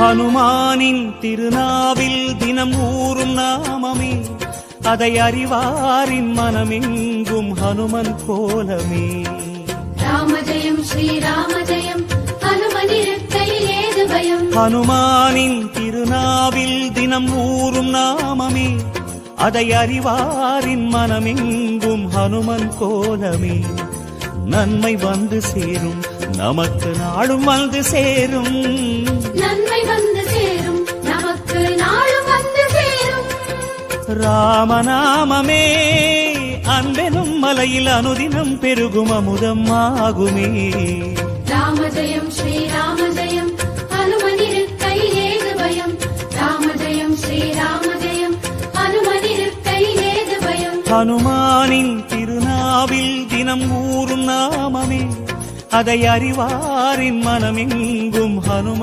ஹனுமானின் திருநாவில் தினம் ஊறும் நாமமே அதை அறிவாரின் மனமெங்கும் ஹனுமன் கோலமே. ராம ஜெயம் ஸ்ரீராம ஜெயம் ஹனுமனிருக்கையில் ஏது பயம். ஹனுமானின் திருநாவில் தினம் ஊறும் நாமமே அதை அறிவாரின் மனமெங்கும் ஹனுமன் கோலமே. நன்மை வந்து சேரும் நமக்கு நாளும் வந்து சேரும். ராமநாமமே. அன்பெனும் மலையில் அனுதினம் பெருகும் அமுதம் ஆகுமே. ராம ஜெயம் ஸ்ரீராம ஜெயம் ஹனுமனிருக்கையில் ஏது பயம். ராம ஜெயம் ஸ்ரீராம ஜெயம் ஹனுமனிருக்கையில் ஏது பயம். ஹனுமானின் திருநாவில் தினம் ஊறும் நாமமே. அதை அறிவாரின் மனமெங்கும் ஹனுமன்